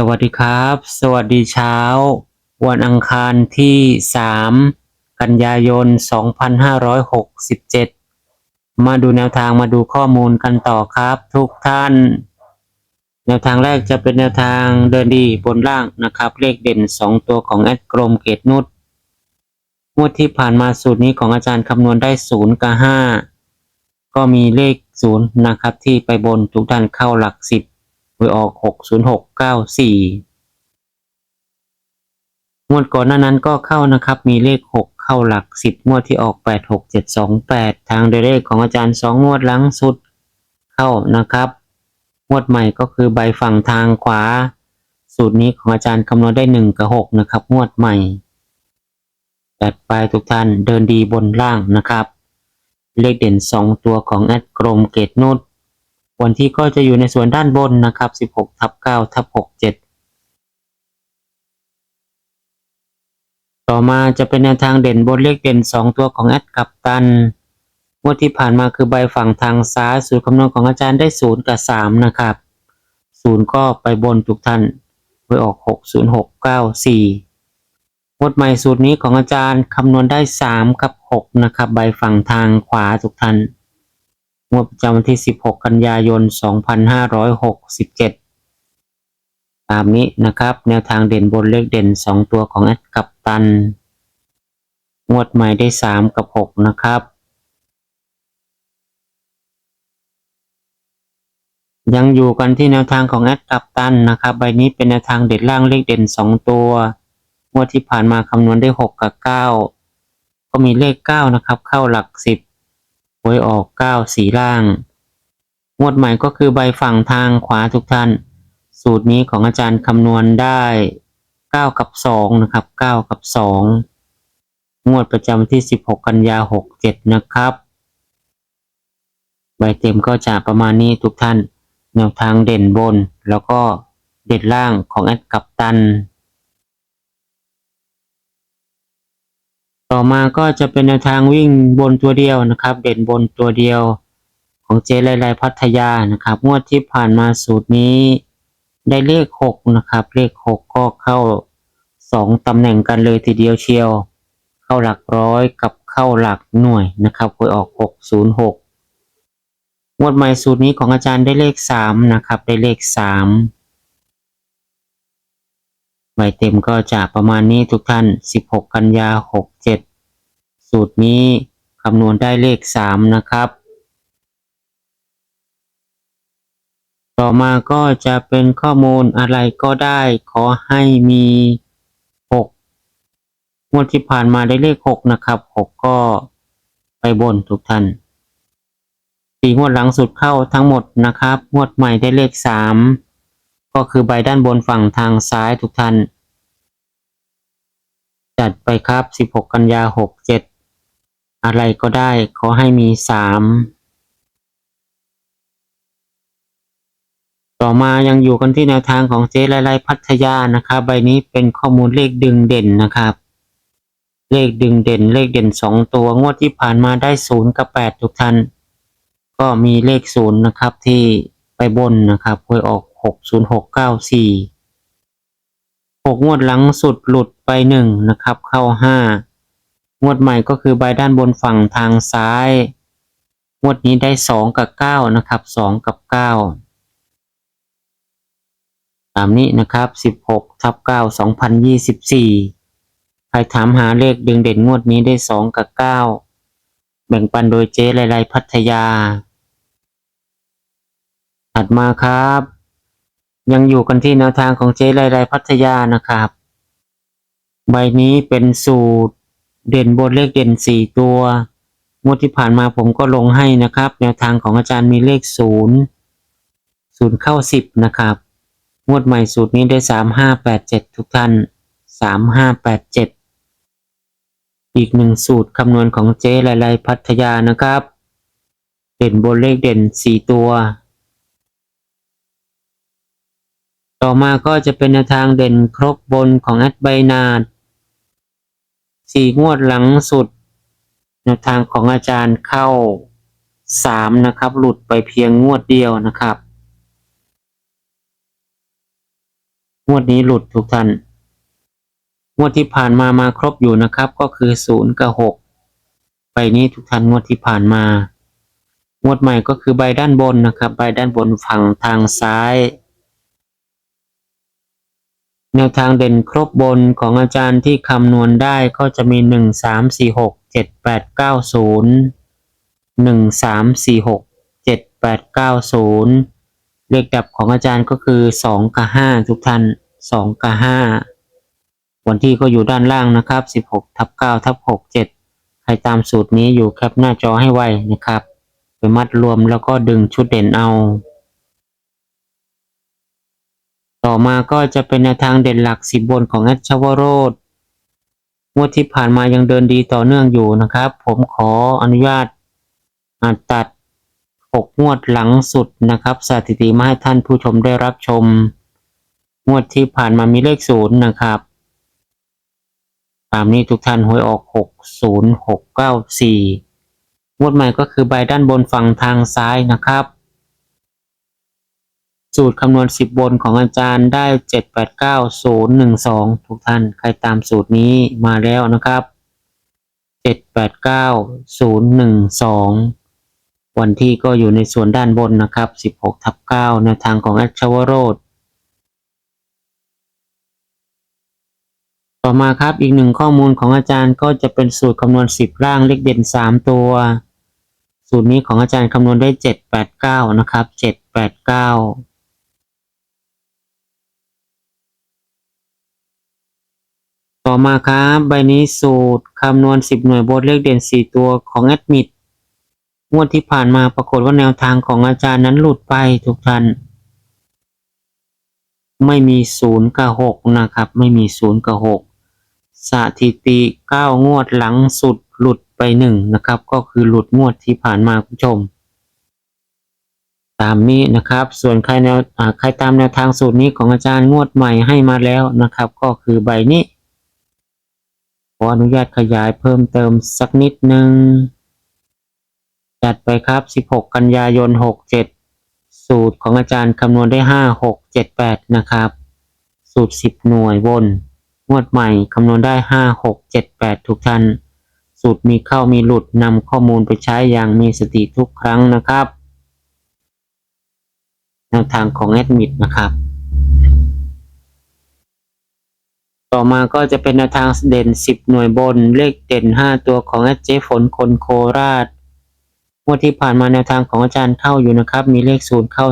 สวัสดีครับ สวัสดีเช้า วันอังคารที่ 3 กันยายน 2567 มาดูแนวทางมาดูข้อมูลกันต่อครับทุกท่าน แนวทางแรกจะเป็นแนวทางเดินดีบนล่างนะครับ เลขเด่น 2 ตัวของแอดกรมเกตนุชงวดที่ผ่านมาสูตรนี้ของอาจารย์คำนวณได้ 0 กับ 5 ก็มีเลข 0 นะครับที่ไปบนทุกท่านเข้าหลัก 10 หวยออกหกศูนย์หกเก้าสี่งวดก่อนหน้านั้นก็เข้านะครับ มีเลขหกเข้าหลักสิบงวดที่ออกแปดหกเจ็ดสองแปดทางโดยเลขของอาจารย์สองงวดหลังสุดเข้านะครับงวดใหม่ก็คือใบฝั่งทางขวา สูตรนี้ของอาจารย์คำนวณได้หนึ่งกับหกนะครับงวดใหม่จัดไปทุกท่านเดินดีบนล่างนะครับ เลขเด่นสองตัวของแอดกรมเกตนุช วันที่ก็จะอยู่ในส่วนด้านบนนะครับ 16ทับ9ทับ67 ต่อมาจะเป็นแนวทางเด่นบนเลขเด่น 2 ตัวของแอดกับตันงวดที่ผ่านมาคือใบฝั่งทางซ้ายสูตรคำนวณของอาจารย์ได้ 0 กับ 3 นะครับ 0 ก็ไปบนทุกท่านไปออก 6 0 6 9 4งวดใหม่สูตรนี้ของอาจารย์คำนวณได้ 3 กับ 6 นะครับ ใบฝั่งทางขวาทุกท่าน งวดประจำวันที่ 16 กันยายน 2567 ตามนี้นะครับ แนวทางเด่นบนเลขเด่น 2 ตัวของแอดกับตัน งวดใหม่ได้ 3 กับ 6 นะครับ ยังอยู่กันที่แนวทางของแอดกับตันนะครับ ใบนี้เป็นแนวทางเด่นล่างเลขเด่น 2 ตัว งวดที่ผ่านมาคำนวณได้ 6 กับ 9 ก็มีเลข 9 นะครับ เข้าหลัก 10 วยออกเก้าสีล่าง งวดใหม่ก็คือใบฝั่งทางขวาทุกท่าน สูตรนี้ของอาจารย์คำนวณได้เก้ากับสองนะครับเก้ากับสองงวดประจำที่สิบหกกันยาหกเจ็ดนะครับ ใบเต็มก็จะประมาณนี้ทุกท่าน แนวทางเด่นบนแล้วก็เด่นล่างของแอดกับตัน ต่อมาก็จะเป็นแนวทางวิ่งบนตัวเดียวนะครับ เด่นบนตัวเดียว ของเจไลไลพัทยานะครับงวดที่ผ่านมาสูตรนี้ ได้เลขหกนะครับ เลขหกก็เข้าสองตำแหน่งกันเลยทีเดียวเชียว เข้าหลักร้อยกับเข้าหลักหน่วยนะครับหวยออกหกศูนย์หกงวดใหม่สูตรนี้ของอาจารย์ได้เลขสามนะครับ ได้เลขสาม ใบเต็มก็จะประมาณนี้ทุกท่าน 16 กันยา 67 สูตรนี้คำนวณได้เลข 3 นะครับ ต่อมาก็จะเป็นข้อมูลอะไรก็ได้ ขอให้มี 6 งวดที่ผ่านมาได้เลข 6 นะครับ 6 ก็ไปบนทุกท่านสี่งวดหลังสุดเข้าทั้งหมดนะครับ งวดใหม่ได้เลข 3 ก็คือใบด้านบนฝั่งทางซ้ายทุกท่าน จัดไปครับ 16 กันยา 67 อะไรก็ได้ขอให้มี 3 ต่อมายังอยู่กันที่แนวทางของเจ๊ไลไลพัทยานะครับ ใบนี้เป็นข้อมูลเลขดึงเด่นนะครับ เลขดึงเด่น เลขเด่น 2 ตัวงวดที่ผ่านมาได้ 0 กับ 8 ทุกท่าน ก็มีเลข 0 นะครับที่ไปบนนะครับหวยออก 60694 6งวดหลังสุดหลุดไป1นะครับ เข้า5งวดใหม่ก็คือใบด้านบนฝั่งทางซ้าย งวดนี้ได้2กับ9นะครับ2กับ9ตามนี้นะครับ16ทับ9 2024ใครถามหาเลขดึงเด่นงวดนี้ได้2กับ9แบ่งปันโดยเจ๊ไลไลพัทยา ถัดมาครับ ยังอยู่กันที่แนวทางของเจ๊ไลไลพัทยานะครับ ใบนี้เป็นสูตรเด่นบนเลขเด่นสี่ตัวงวดที่ผ่านมาผมก็ลงให้นะครับ แนวทางของอาจารย์มีเลขศูนย์ศูนย์เข้าสิบนะครับ งวดใหม่สูตรนี้ได้สามห้าแปดเจ็ดทุกท่านสามห้าแปดเจ็ดอีกหนึ่งสูตรคำนวณของเจ๊หลายพัทยานะครับ เด่นบนเลขเด่นสี่ตัว ต่อมาก็จะเป็นแนวทางเด่นครบบนของแอดไบนาดสี่งวดหลังสุดแนวทางของอาจารย์เข้าสามนะครับ หลุดไปเพียงงวดเดียวนะครับ งวดนี้หลุดทุกท่านงวดที่ผ่านมามาครบอยู่นะครับ ก็คือศูนย์กับหกใบนี้ทุกท่านงวดที่ผ่านมางวดใหม่ก็คือใบด้านบนนะครับ ใบด้านบนฝั่งทางซ้าย แนวทางเด่นครบบนของอาจารย์ที่คำนวณได้ก็จะมีหนึ่งสามสี่หกเจ็ดแปดเก้าศูนย์หนึ่งสามสี่หกเจ็ดแปดเก้าศูนย์เลขดับของอาจารย์ก็คือสองกับห้าทุกท่านสองกับห้าวันที่ก็อยู่ด้านล่างนะครับสิบหกทับเก้าทับหกเจ็ดใครตามสูตรนี้อยู่แคปหน้าจอให้ไวนะครับ ไปมัดรวมแล้วก็ดึงชุดเด่นเอา ต่อมาก็จะเป็นแนวทางเด่นหลักสิบบนของแอดชาวโรดงวดที่ผ่านมายังเดินดีต่อเนื่องอยู่นะครับ ผมขออนุญาตอาตัดหกงวดหลังสุดนะครับสถิติมาให้ท่านผู้ชมได้รับชม งวดที่ผ่านมามีเลขศูนย์นะครับตามนี้ทุกท่านหวยออกหกศูนย์หกเก้าสี่งวดใหม่ก็คือใบด้านบนฝั่งทางซ้ายนะครับ สูตรคำนวณ 10 บนของอาจารย์ได้ 789012 ทุกท่านใครตามสูตรนี้มาแล้วนะครับ 789012 วันที่ก็อยู่ในส่วนด้านบนนะครับ 16ทับ9แนวทางของแอดชาวโรดต่อมาครับอีกหนึ่งข้อมูลของอาจารย์ก็จะเป็นสูตรคำนวณ 10 ร่างเลขเด่น 3 ตัว สูตรนี้ของอาจารย์คำนวณได้ 789 นะครับ 789 ต่อมาครับใบนี้สูตรคำนวณ 10 หน่วยบนเลขเด่น 4 ตัวของแอดมิดงวดที่ผ่านมาปรากฏว่าแนวทางของอาจารย์นั้นหลุดไปทุกท่านไม่มี 0 กับ 6 นะครับ ไม่มี 0 กับ 6 สถิติ 9 งวดหลังสุดหลุดไป 1 นะครับ ก็คือหลุดงวดที่ผ่านมาคุณผู้ชม ตามนี้นะครับ ส่วนใครแนวใครตามแนวทางสูตรนี้ของอาจารย์งวดใหม่ให้มาแล้วนะครับ ก็คือใบนี้ ขออนุญาตขยายเพิ่มเติมสักนิดนึง จัดไปครับ 16 กันยายน 67 สูตรของอาจารย์คำนวณได้ 5 6 7 8 นะครับ สูตร 10 หน่วยบนงวดใหม่คำนวณได้ 5 6 7 8 ทุกท่าน สูตรมีเข้ามีหลุดนำข้อมูลไปใช้อย่างมีสติทุกครั้งนะครับแนวทางของแอดมิดนะครับ ต่อมาก็จะเป็นแนวทางเด่น 10 หน่วยบน เลขเด่น 5 ตัวของอาเจฝนคนโคราชงวดที่ผ่านมาแนวทางของอาจารย์เข้าอยู่นะครับ มีเลข0เข้า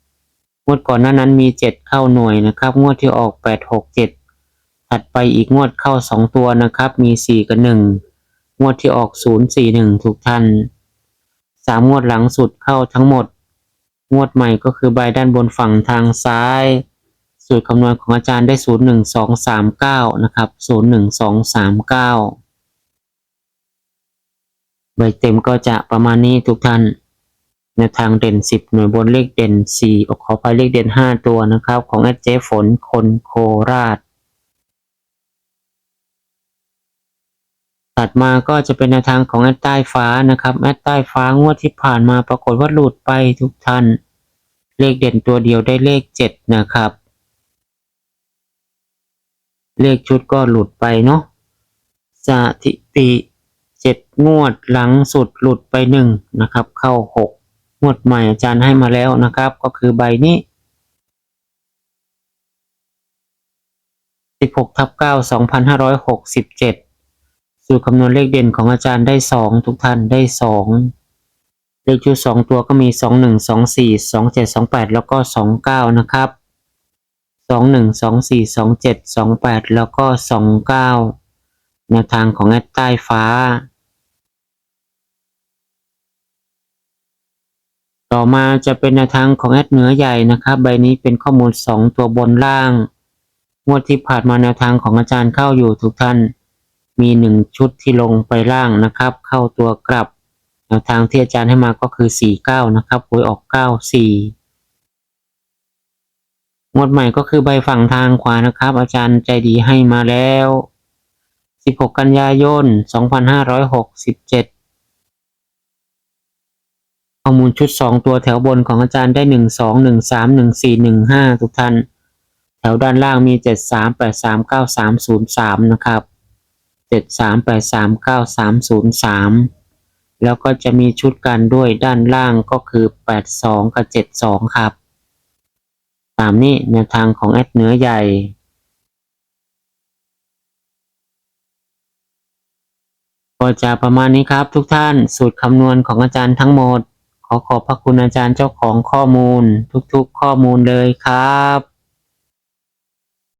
10งวดก่อนหน้านั้นมี 7 เข้าหน่วยนะครับ งวดที่ออก 8 6 7 ถัดไปอีกงวดเข้า 2 ตัวนะครับ มี 4 กับ 1 งวดที่ออก 0 4 1ทุกท่าน3 งวดหลังสุดเข้าทั้งหมด งวดใหม่ก็คือใบด้านบนฝั่งทางซ้าย สูตรคำนวณของอาจารย์ได้ 0 1 2 3 9 นะครับ 0 1 2 3 9 ใบเต็มก็จะประมาณนี้ทุกท่านในวทางเด่น 10 หน่วยบนเลขเด่น 4 ออกขอไปเลขเด่น 5 ตัวนะครับ ของแอดเจฝนคนโคราช ตัดมาก็จะเป็นแนวทางของแอดใต้ฟ้านะครับแอดใต้ฟ้างวดที่ผ่านมาปรากฏว่าหลุดไปทุกท่าน เลขเด่นตัวเดียวได้เลข 7 นะครับ เลขชุดก็หลุดไปเนาะสถิติเจ็ดงวดหลังสุดหลุดไปหนึ่งนะครับ เข้าหกงวดใหม่อาจารย์ให้มาแล้วนะครับ ก็คือใบนี้สิบหกทับเก้าสองพันห้าร้อยหกสิบเจ็ดสูตรคำนวณเลขเด่นของอาจารย์ได้สองทุกท่านได้สองเลขชุดสองตัวก็มีสองหนึ่งสองสี่สองเจ็ดสองแปดแล้วก็สองเก้านะครับ สองหนึ่งสองสี่สองเจ็ดสองแปดแล้วก็สองเก้าแนวทางของแอดใต้ฟ้า ต่อมาจะเป็นแนวทางของแอดเหนือใหญ่นะครับ ใบนี้เป็นข้อมูลสองตัวบนล่าง งวดที่ผ่านมาแนวทางของอาจารย์เข้าอยู่ทุกท่าน มีหนึ่งชุดที่ลงไปล่างนะครับ เข้าตัวกลับ แนวทางที่อาจารย์ให้มาก็คือ 49 นะครับหวยออก 94 งวดใหม่ก็คือใบฝั่งทางขวานะครับ อาจารย์ใจดีให้มาแล้ว 16 กันยายน 2567 ข้อมูลชุด 2 ตัวแถวบนของอาจารย์ได้ 1 2 1 3 1 4 1 5 ทุกท่าน แถวด้านล่างมี 7 3 8 3 9 3 0 3 นะครับ 7 3 8 3 9 3 0 3 แล้วก็จะมีชุดกันด้วยด้านล่างก็คือ 8 2 กับ 7 2 ครับ ตามนี้แนวทางของแอดเนื้อใหญ่ก็จะประมาณนี้ครับทุกท่านสูตรคำนวณของอาจารย์ทั้งหมด ขอขอบพระคุณอาจารย์เจ้าของข้อมูล ทุกๆข้อมูลเลยครับ